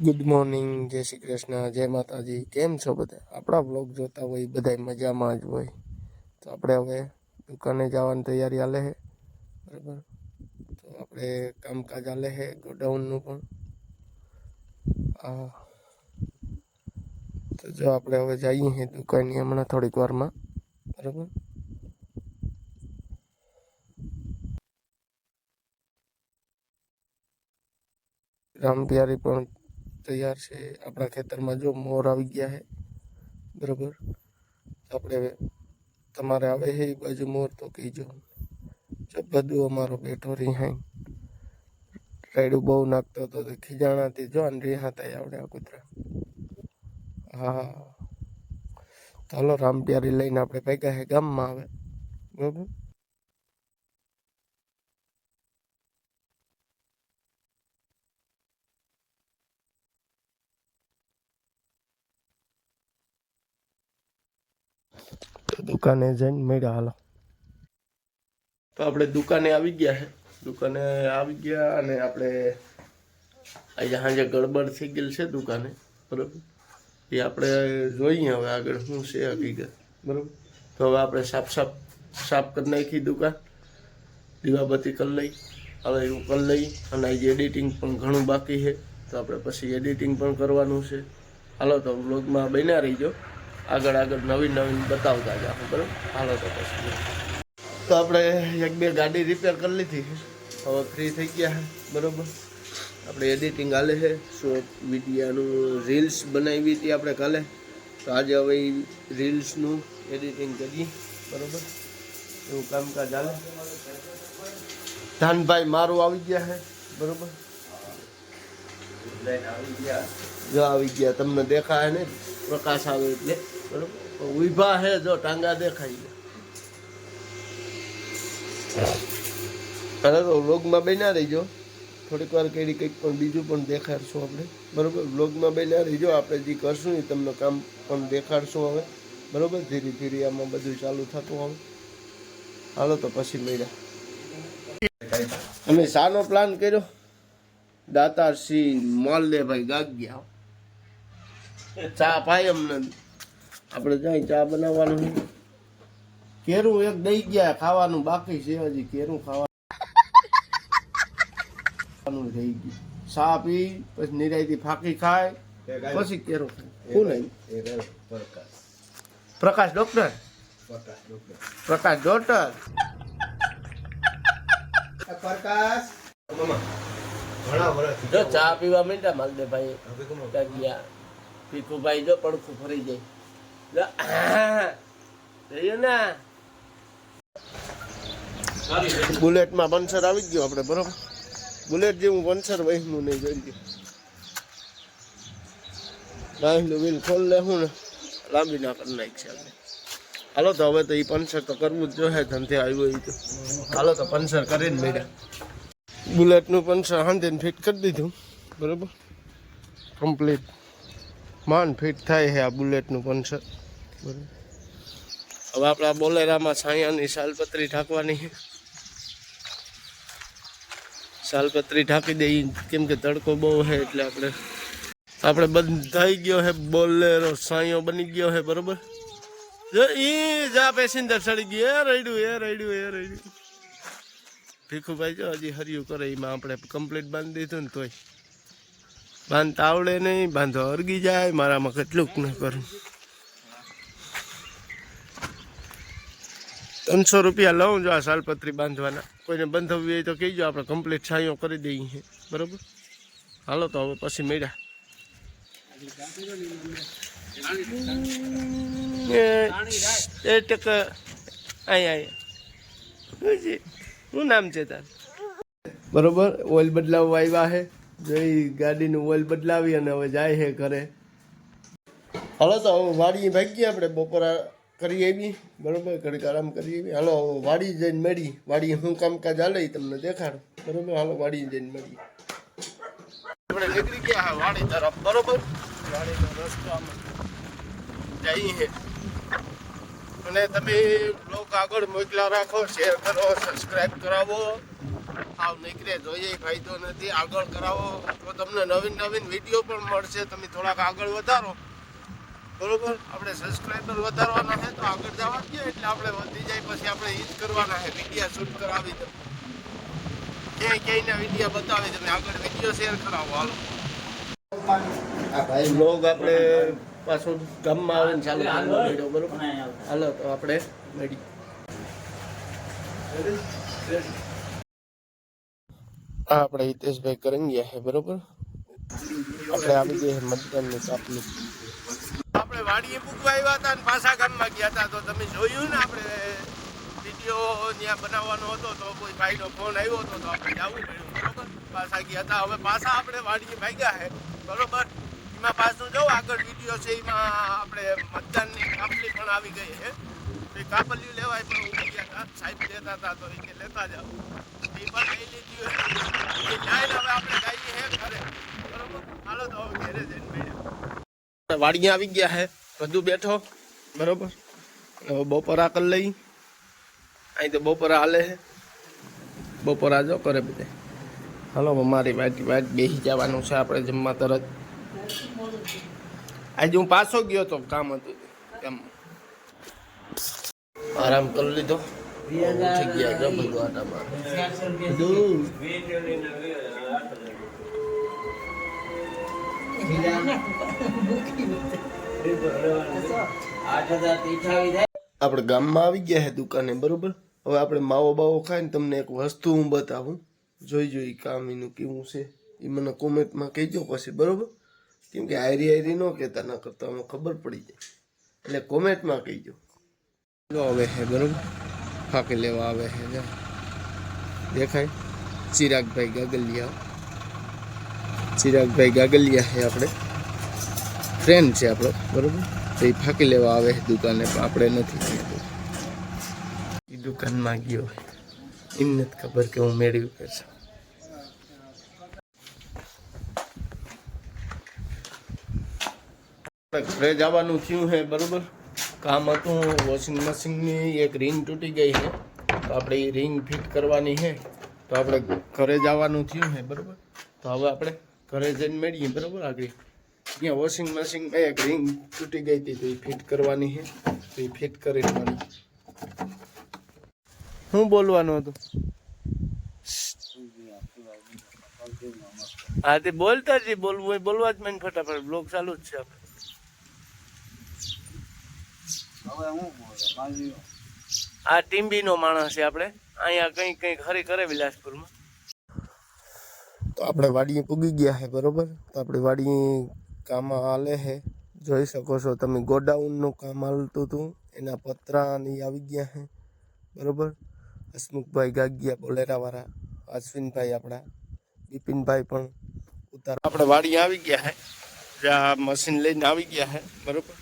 Good morning જય શ્રી કૃષ્ણ, જય માતાજી. કેમ છો બધા? આપણા બ્લોગ જોતા હોય બધા મજામાં જ હોય. તો આપણે હવે દુકાને જવાની તૈયારી હાલે છે બરાબર? તો આપણે કામકાજ હાલે છે ગોડાઉનનું પણ. હા તો જો આપણે હવે જઈએ છીએ દુકાનની હમણાં થોડીક વારમાં. બરાબર? રામપિયારી પણ તૈયાર છે આપણા ખેતરમાં જો મોર આવી ગયા છે બરાબર? આપણે હવે તમારે આવે છે એ બાજુ મોર તો કહીજો. બધું અમારો બેઠો રિહાઈ રાયડું બહુ નાખતો હતો તો ખીજાણાથી જો ને રિહાતા આવડે આ કૂતરા. હા ચાલો રામપિયારી લઈને આપણે ભેગા હે ગામમાં આવે બરાબર? દુકાને જઈને મળ્યા, હાલો. તો આપણે દુકાને આવી ગયા છે. દુકાને આવી ગયા અને આપણે આજે સાંજે ગડબડ થઈ ગયેલ છે દુકાને, બરાબર? એ આપણે જોઈએ હવે આગળ શું છે હકીકત, બરાબર? તો હવે આપણે સાફ સાફ સાફ કરી નાખી દુકાન. દીવાબત્તી કરી લઈ, હવે એવું કરી લઈ અને આજે એડિટિંગ પણ ઘણું બાકી છે. તો આપણે પછી એડિટિંગ પણ કરવાનું છે. હાલો તો વ્લોગમાં બન્યા રહીજો. આગળ આગળ નવીન નવીન બતાવતા જ આપણે બરાબર? હાલો તો પછી. તો આપણે એક બે ગાડી રિપેર કરી લીધી. હવે ફ્રી થઈ ગયા, બરાબર? આપણે એડિટિંગ હાલે છે. શોર્ટ વિડીયાનું રીલ્સ બનાવી હતી આપણે કાલે. તો આજે હવે રીલ્સનું એડિટિંગ કરીએ, બરાબર? એવું કામકાજ હાલે. ધાનભાઈ મારું આવી ગયા છે, બરાબર? જો આવી ગયા. તમને દેખાય ને? પ્રકાશ આવે એટલે. બરોબર? ઊભા હે જો, ટાંગા દેખાય અરે તો વ્લોગમાં બેના રહીજો. થોડીક વાર કરી કંઈક પણ બીજું પણ દેખાડશું આપણે. બરોબર? વ્લોગમાં બેના રહીજો. આપણે જે કરશું એ તમને કામ પણ દેખાડશું હવે. બરોબર? ધીરે ધીરે આમાં બધું ચાલુ થતું હવે હાલો તો પછી મળ્યા. અમે શાનો પ્લાન કર્યો. દાતાર સિંહ માલદેભાઈ ગાગ્યા. ચા પાય અમને. આપણે જાય ચા બનાવવાનું કેરું એક દઈ ગયા ખાવાનું બાકી છે હજી કેરું ખાવાનું રહી ગયું. ચા પી પછી નિરાયથી ફાકી ખાય પછી કેરું ખાય. શું નહીં? પ્રકાશ. ડોક્ટર? પ્રકાશ ડોક્ટર. જો ચા પીવા માંડ્યા માલદેભાઈ ગાગ્યા પીકુભાઈ જો પડખું ફરી જાય જોયું ને. બુલેટમાં પંચર આવી જ ગયો આપણે બરોબર? બુલેટ જેવું પંચર વહીનું નહીં જોઈ ગયું ગાયનું બિલ ખોલ લેવું ને લાંબી ના કરી નાખશે આપણે. હાલો તો હવે તો એ પંચર તો કરવું જ જોઈએ ધંધે આવ્યો એ તો. હાલો તો પંચર કરીને મેળ્યા બુલેટનું પંચર હાંધીને ફિટ કરી દીધું. બરોબર? કમ્પ્લીટ. માન ફિટ થાય છે આ બુલેટનું પંચર બરાબર? હવે આપણા બોલેરામાં છાયાની સાલપત્રી ઢાંકવાની છે. સાલપત્રી ઢાંકી દઈ કેમ કે તડકો બહુ છે એટલે આપણે આપણે બંધાઈ ગયો છે બોલેરો, સાયો બની ગયો છે, બરોબર? જો ઈ જા પેસેન્જર ચડી ગયો. એ રડ્યું એ રડ્યું એ રડ્યું. ભીખુભાઈ જો હજી હરિયું કરે, એમાં આપણે કમ્પ્લીટ બાંધી દીધું ને તોય. બાંધતા આવડે નહીં, બાંધો અરગી જાય, મારામાં કેટલુંક ન કરું. ત્રણસો રૂપિયા લઉં જો આ સાલપત્રી બાંધવાના. કોઈને બંધવવી હોય તો કહીજો, આપણે કમ્પ્લીટ છાંયો કરી દઈએ બરાબર? હાલો તો હવે પછી મળ્યા. એ ટકા અહીંયા અહીંયા શું નામ છે તાર? બરોબર ઓઇલ બદલાવવા આવ્યા છે જોઈ ગાડીનું ઓઇલ બદલાવી અને હવે જાય છે ઘરે. હાલો તો હવે વાડી ભાગીએ આપણે બપોરા કરી આવી બરોબર ઘડીક આરામ કરી આવી હાલો હવે વાડી જઈને મળી વાડી શું કામકાજ હાલે તમને દેખાડું. બરોબર હાલો વાડી જઈને મળી આપણે નીકળી ગયા હા વાડી તરફ બરોબર? વાડીનો રસ્તો આમ જઈએ અને તમે બ્લોગ આગળ મોકલા રાખો શેર કરો સબસ્ક્રાઈબ કરાવો. આવ નીકળે, જોઈએ, ફાયદો નથી. આગળ કરાવો, તો તમને નવીન નવીન વીડિયો પણ મળશે. તમે થોડાક આગળ વધારો. બરોબર? આપણે સબસ્ક્રાઈબર વધારવાના છે, તો આગળ જવા દઈએ. એટલે આપણે વધી જાય, પછી આપણે ઈજ કરવાના છે. વિડીયા શૂટ કરાવી દો. ક્યાંય ક્યાંયના વિડીયા બતાવી તમે આગળ વીડિયો શેર કરાવો. હાલો. બ્લોગ આપણે પાછું ગામમાં આવે ને ચાલુ. મળ્યો બરોબર? હાલો. તો આપણે મળી આપણે હિતેશભાઈ કરંગિયા છે બરોબર? આપણે આવી ગઈ છે મતદાનની કાપલી આપણે વાડીએ પૂકવા આવ્યા હતા ને પાછા ગામમાં ગયા હતા તો તમે જોયું ને આપણે વીડિયો ત્યાં બનાવવાનો હતો તો કોઈ ભાઈનો ફોન આવ્યો હતો તો આપણે જવું પડ્યું બરોબર? પાછા ગયા હતા હવે પાછા આપણે વાડીએ ભાગ્યા છે બરોબર? એમાં પાછું જો આગળ વીડિયો છે, એમાં આપણે મતદાનની કાપલી પણ આવી ગઈ છે. એ કાપલીઓ લેવાય, પણ ઊભી ગયા હતા સાહેબ લેતા હતા તો એ લેતા જાઓ. એ પણ લઈ લીધી એ જાય હવે આપણે ગાઈએ હે ઘરે. બરોબર? હાલો તો હવે ઘરે જઈને મળીએ વાડીએ આવી ગયા હે. બધું બેઠો. બરોબર? બપોરા કરી લઈ. અહીં તો બપોરા હાલે છે બપોરા જો કરે બધે. હલો મારી વાટ વાટ બેસી જવાનું છે. આપણે જમવા તરત. આજે હું પાછો ગયો તો કામ હતું એમ. આરામ કરી લીધો. ઉઠી ગયા આટામાં આપણે ગામમાં આવી ગયા છે દુકાને, બરોબર? હવે આપણે માવો બાવો ખાઈને તમને એક વસ્તુ હું બતાવું. જોઈ જોઈ કામ એનું કેવું છે, એ મને કોમેન્ટમાં કહેજો પછી, બરોબર? કેમ કે આયરી આયરી ન કહેતા ન કરતા અમે ખબર પડી જાય. એટલે કોમેન્ટમાં કહીજો. આવે છે બરોબર? ફાંકી લેવા આવે છે. દેખાય? ચિરાગભાઈ ગાગલિયા. ચિરાગભાઈ ગાગલિયા છે આપણે. ફ્રેન્ડ છે આપણો, બરોબર? તો એ ફાંકી લેવા આવે છે દુકાને, પણ આપણે નથી એ દુકાનમાં ગયો એમ નથી ખબર કે હું મેળવી કરશે ઘરે જવાનું થયું છે બરોબર? કામ હતું વોશિંગ મશીનની એક રિંગ તૂટી ગઈ છે. તો આપણે એ રિંગ ફિટ કરવાની છે. તો આપણે ઘરે જવાનું થયું છે બરાબર? તો હવે આપણે ઘરે જઈને મેળીએ, બરોબર આગળ? ત્યાં વોશિંગ મશીનમાં એક રિંગ તૂટી ગઈ હતી, તો એ ફિટ કરવાની છે. તો એ ફિટ કરી લેવાની. શું બોલવાનું હતું? હા, તે બોલતા જ બોલવું બોલવા જ મને ફટાફટ. બ્લોગ ચાલુ જ છે આપણે આ ટીમ્બી નો માણસ છે આપણે. અહીંયા કંઈક કંઈક હરી કરે વિલાસપુરમાં તો આપણે વાડીએ પૂગી ગયા છે બરોબર? તો આપણે વાડી કામ હાલે છે જોઈ શકો છો તમે ગોડાઉનનું કામ હાલતું હતું. એના પતરા ને આવી ગયા છે બરોબર? હસમુખભાઈ ગાગિયા બોલેરાવાળા અશ્વિનભાઈ આપણા બિપિનભાઈ પણ ઉતાર આપણે વાડી આવી ગયા છે જ્યાં મશીન લઈને આવી ગયા છે બરોબર?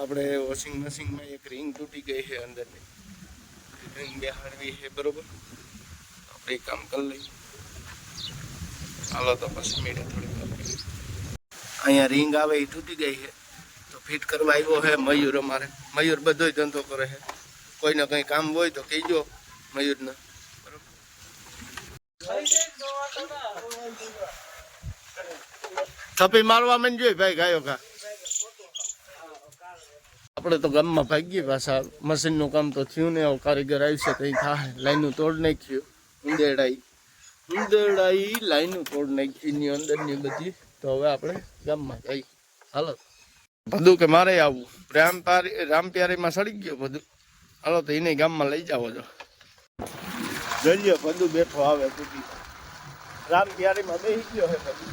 આપણે વોશિંગ મશીનમાં એક રિંગ તૂટી ગઈ છે અંદરની. રિંગ બેહાડવી છે, બરોબર? આપણે એ કામ કરી લઈએ. હાલો તો પછી મેળે થોડી વાર કરીએ. અહીંયા રિંગ આવે એ તૂટી ગઈ છે. તો ફિટ કરવા આવ્યો છે મયુર અમારે. મયુર બધોય ધંધો કરે છે. કોઈને કંઈ કામ હોય તો કહેજો મયુરને. બરોબર? થપી મારવા મને જોઈ ભાઈ ગાયો કા આપણે તો ગામમાં ભાગીએ પાછા મશીનનું કામ તો થયું ને કારીગર આવશે એ થાય. લાઈનું તોડ નાખ્યું ઉંદેડાઈ ઉંદેડાઈ લાઈનું તોડ નાખી એની અંદરની બધી. તો હવે આપણે ગામમાં જઈ હાલો. બધું કે મારે આવવું રામ રામપ્યારીમાં સડી ગયો બધું હાલો, તો એને ગામમાં લઈ જાઓ છો જઈએ બધું બેઠો આવે તૂટી રામપ્યારીમાં બેસી ગયો હે બધું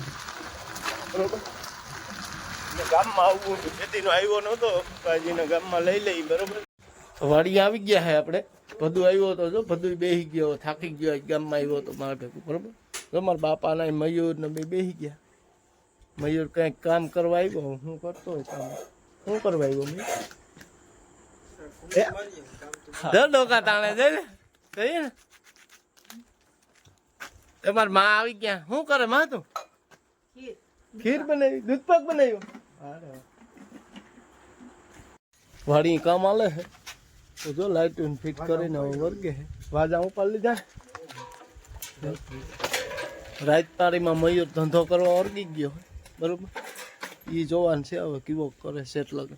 બરોબર? ગામમાં આવવું ખેતીનો આવ્યો નહોતો કાજીને ગામમાં લઈ લઈ, બરોબર? વાડી આવી ગયા હે આપણે. ભદુ આવ્યો હતો જો, ભદુ બેસી ગયો, થાકી ગયો ગામમાં આવ્યો હતો મારા ભેગું, બરોબર? તમારા બાપાના મયુર ને બે બેસી ગયા. મયુર કંઈક કામ કરવા આવ્યો હું કરતો હોય કામ? શું કરવા આવ્યો મેં ડોકા તાણે જઈ ને ને. તમારી માં આવી ગયા. શું કરે માં તું? ખીર બનાવી, દૂધપાક બનાવ્યો? વાડી કામ આલે હે. તો જો લાઈટ ફિટ કરીને વર્ગે હે. વાજા ઉપાડ લીધા રાજપારીમાં મયુર ધંધો કરવા વર્ગી ગયો બરોબર? એ જોવાનું છે હવે કેવો કરે સેટ લગે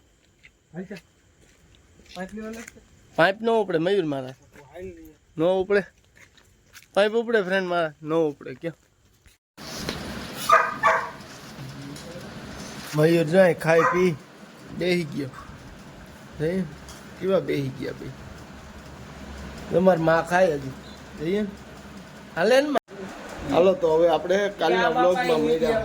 પાઇપ ન ઉપડે મયુર મારા. ન ઉપડે. પાઇપ ઉપડે ફ્રેન્ડ મારા. ન ઉપડે ક્યાં. મયુર જાય ખાઈ પી બેહી ગયો. જઈએ? કેવા બેહી ગયા ભાઈ? તમારી માં ખાય હજી. જઈએ? હાલે ને હાલો તો હવે આપણે કાલના બ્લોગમાં મળ્યા.